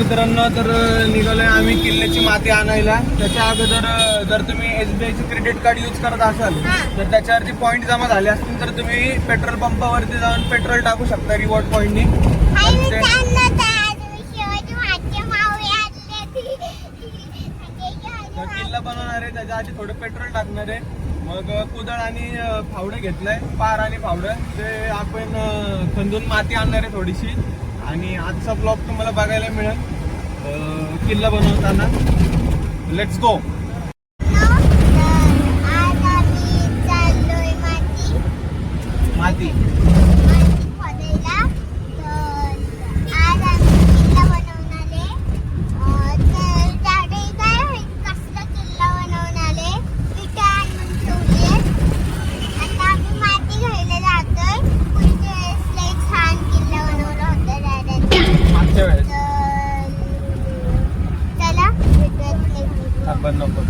मित्रांनो तर निघालोय आम्ही किल्ल्याची माती आणायला. त्याच्या अगोदर जर तुम्ही एस बी आयचे क्रेडिट कार्ड यूज करत असाल तर त्याच्यावरती पॉईंट जमा झाले असतील तर तुम्ही पेट्रोल पंपावरती जाऊन पेट्रोल टाकू शकता रिवॉर्ड पॉईंटनी किल्ला बनवणार आहे त्याच्या आधी थोडं पेट्रोल टाकणार आहे. मग कुदळ आणि फावडं घेतलंय पार आणि फावडं. ते आपण खंदून माती आणणार आहे थोडीशी. आणि आजचा ब्लॉग तुम्हाला बघायला मिळेल. किल्ला बनवताना. लेट्स गो माती खोदायला तर आज आम्ही किल्ला बनवणार आहे अं, तर त्यावेळी काय होईल कसला किल्ला बनवणार आहे विटा आणून ठेवले आता आम्ही माती घ्यायला जातोय पुढच्या वेळेस लय छान किल्ला बनवला होता दादांनी मागच्या वेळेस तर चला भेटूयात next आपण नको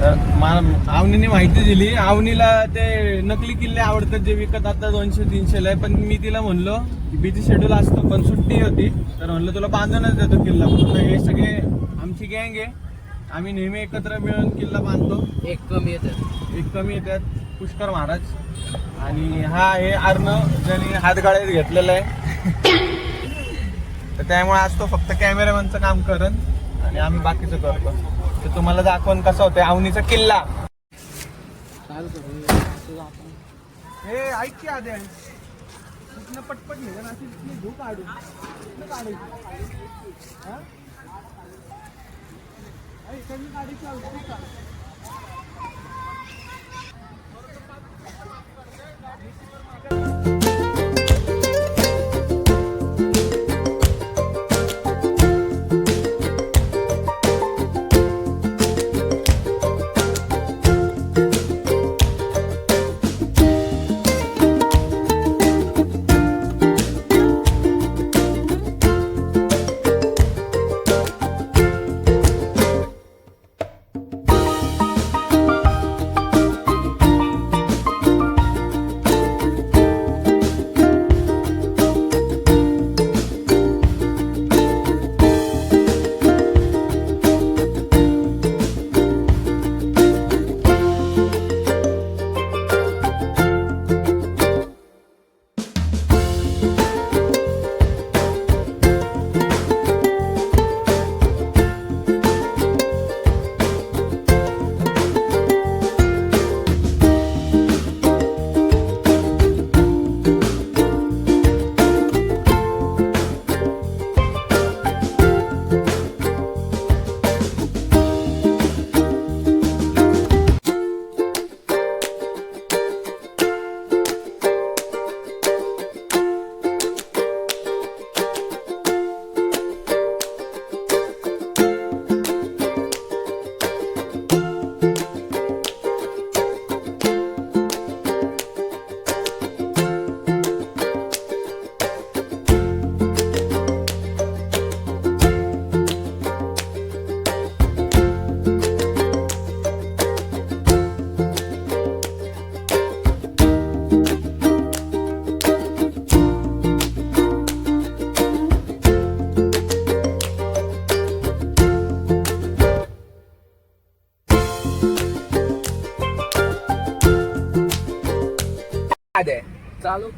तर मा- आवनीने माहिती दिली. आवनीला ते नकली किल्ले आवडतात जे विकत आता दोनशे तीनशेला आहे. पण मी तिला म्हणलो की बिझी शेड्यूल असतो पण सुट्टी होती. तर म्हणलं तुला बांधूनच देतो किल्ला. हे सगळे आमची गँग आहे. आम्ही नेहमी एकत्र मिळून किल्ला बांधतो. एक कमी येतात एक कमी येतात पुष्कर महाराज. आणि हा आहे अर्ण ज्याने हातगाड्यात घेतलेला आहे. तर त्यामुळे आज तो फक्त कॅमेरामॅनचं काम करन आणि आम्ही बाकीचं करतो. तर तुम्हाला दाखवून कसं होतं आवनीचा किल्ला. हे ऐक की आधी तिथनं पटपट निघन ना तिथनं धूप काढू तिथनं काढायची हा? इकडनं काढायची औषधी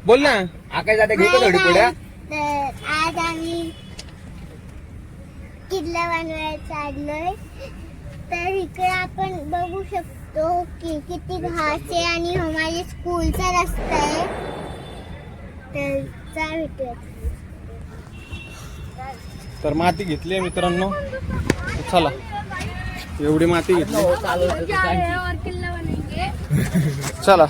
बोल ना. आकाश आता घेऊ का थोडी पुढे तर आज आम्ही किल्ला बनवायला चाललोय. तर इकडे आपण बघू शकतो की किती घास आहे आणि हा माझ्या स्कूलचा रस्ता आहे. तर भेटूयात तर माती घेतली आहे मित्रांनो. तर चला. एवढी माती घेतली. चालू चला.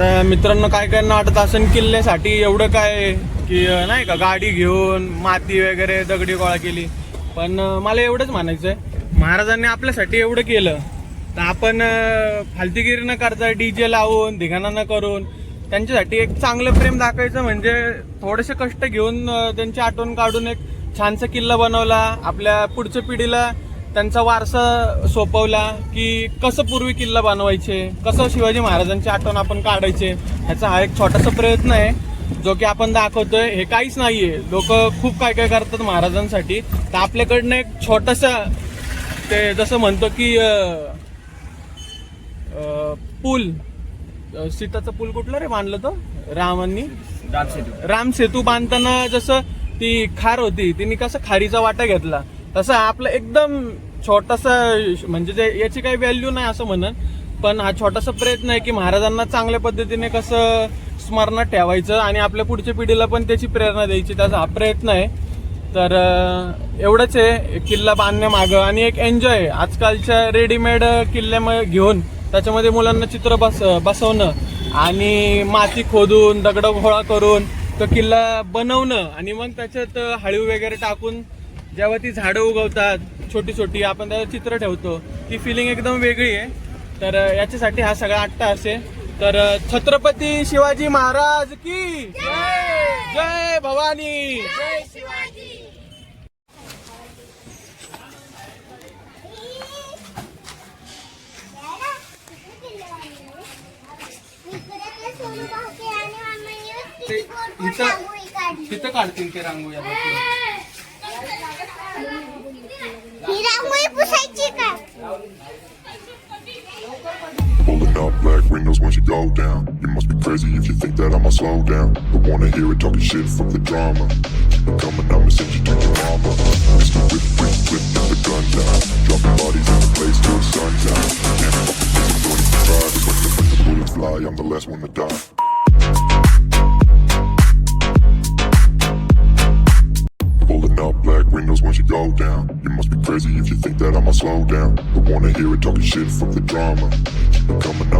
आता मित्रांनो काय काय वाटत असेल किल्ल्यासाठी? एवढं काय की नाही का गाडी घेऊन माती वगैरे दगडी गोळा केली. पण मला एवढंच म्हणायचं आहे महाराजांनी आपल्यासाठी एवढं केलं. तर आपण फालतीगिरी न करता डीजे लावून धिगाणा न करून त्यांच्यासाठी एक चांगलं प्रेम दाखवायचं म्हणजे थोडेसे कष्ट घेऊन त्यांची आठवण काढून एक छानसा किल्ला बनवला. आपल्या पुढच्या पिढीला त्यांचा वारसा सोपवला की कसं पूर्वी किल्ला बनवायचे कसं शिवाजी महाराजांची आठवण आपण काढायचे ह्याचा हा एक छोटासा प्रयत्न आहे जो की आपण दाखवतोय. हे काहीच नाहीये. लोक खूप काय काय करतात महाराजांसाठी. तर आपल्याकडनं एक छोटासा ते जसं म्हणतो की अं, अं, पूल. सीताचा पूल कुठला रे बांधलं तो? रामांनी? राम सेतू बांधताना जसं ती खार होती तिने कसं खारीचा वाटा घेतला. तसं आपलं एकदम छोटासा म्हणजे जे याची काही व्हॅल्यू नाही असं म्हणन पण हा छोटासा प्रयत्न आहे की महाराजांना चांगल्या पद्धतीने कसं स्मरणात ठेवायचं आणि आपल्या पुढच्या पिढीला पण त्याची प्रेरणा द्यायची. त्याचा हा प्रयत्न आहे. तर एवढंच आहे. किल्ला बांधण्यामागं आणि एक एन्जॉय आजकालच्या रेडीमेड किल्ल्या घेऊन त्याच्यामध्ये मुलांना चित्र बस बसवणं आणि माती खोदून दगड गोळा करून तो किल्ला बनवणं आणि मग त्याच्यात हळीव वगैरे टाकून जेव्हा ती झाडं उगवतात छोटी छोटी आपण त्याचं चित्र ठेवतो ती फिलिंग एकदम वेगळी आहे. तर याच्यासाठी हा सगळा आट्टा असे. तर छत्रपती शिवाजी महाराज की जय! भवानी! तिथं काढतील ते रांगोळी windows once you go down. You must be crazy if you think that I'ma slow down. Don't wanna hear it talking shit from the drama. Keep it coming, I'ma send you to your mama. Mr. Whip, whip, whip, get the guns out. Dropping bodies in the place till the sun's out. Can't fuck with this, don't even try. 'cause when the, when the bullets fly, I'm the last one to die. Up windows once you go down. You must be crazy if you think that I'ma slow down. Don't wanna hear it talking shit from the drama. Keep it coming, I'ma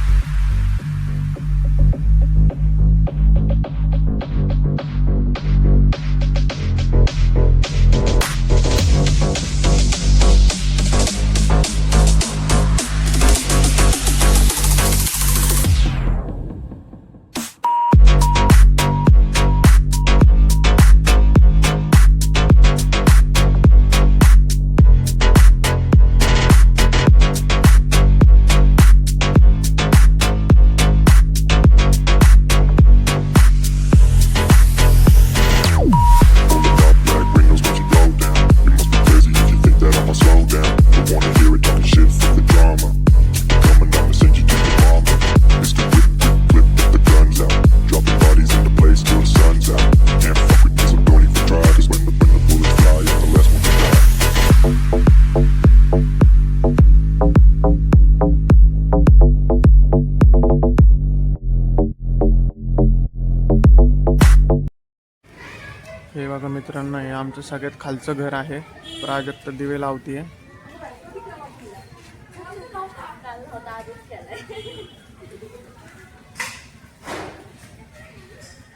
आमचं सगळ्यात खालचं घर आहे. प्राजक्त दिवे लावतीये.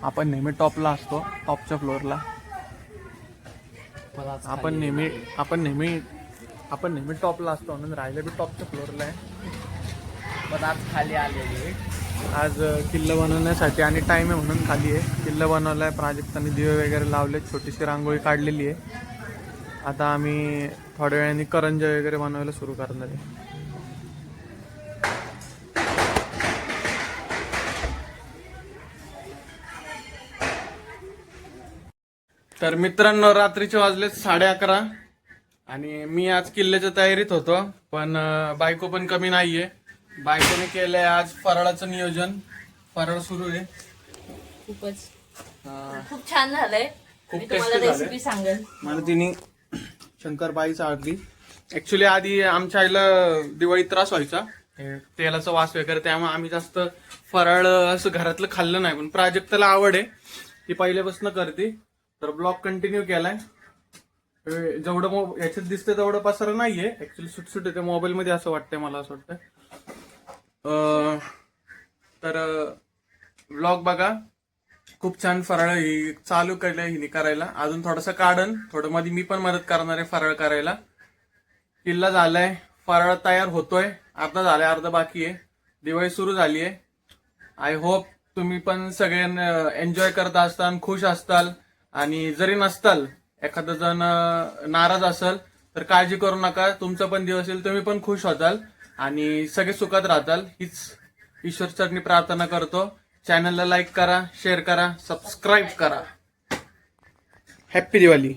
आपण नेहमी टॉपला असतो टॉपच्या फ्लोअरला. आपण नेहमी आपण नेहमी आपण नेहमी टॉपला असतो म्हणून राहिलं बी टॉपच्या फ्लोअरला आहे. पण आज खाली आलेली. आज किल्लं किल्ला बनवण्यासाठी आणि टाईम आहे म्हणून खाली आहे. किल्ला आहे प्राजक्ताने दिवे वगैरे लावले छोटीशी रांगोळी काढलेली आहे. आता आम्ही थोड्या वेळाने करंजा वगैरे बनवायला सुरू करणार आहे. तर मित्रांनो रात्रीचे वाजले साडे अकरा. आणि मी आज किल्ल्याच्या तयारीत होतो पण बायको पण कमी नाहीये. बायकोने केलंय आज फराळाचं नियोजन. फराळ सुरू आहे. खूपच. खूप छान झालंय. खूप मी तुम्हाला tasty झालंय. रेसिपी सांगेल मला तिने शंकरबाई चाळली. ऍक्च्युली आधी आमच्या आईला दिवाळी त्रास व्हायचा. हे तेलाचा वास वगैरे त्यामुळे आम्ही जास्त फराळ असं घरातलं खाल्लं नाही. पण प्राजक्ताला आवड आहे. ती पहिल्यापासून करते. तर ब्लॉग कंटिन्यू केलाय. हे जेवढं मो याच्यात दिसतंय तेवढं पसार नाहीये. ऍक्च्युली सुटसुट आहे. मोबाईल मध्ये असं वाटतंय मला असं वाटतं तर ब्लॉग बघा. खूप छान फराळ ही चालू केलंय हिने करायला. अजून थोडंसं काढन. थोडं मध्ये मी पण मदत करणार आहे फराळ करायला. किल्ला झालाय. फराळ तयार होतोय. अर्धा झालाय अर्धा बाकी आहे. दिवाळी सुरू झाली आहे. आय होप तुम्ही पण सगळे एन्जॉय करत असताल खुश असताल आणि जरी नसताल एखादा जण नाराज असेल तर काळजी करू नका. तुमचा पण दिवस येईल तुम्ही पण खुश होताल. आणि सगळे सुखात राहताल. हीच ईश्वर चरणी प्रार्थना करतो. चॅनलला लाईक करा शेअर करा सबस्क्राईब करा. हॅप्पी दिवाळी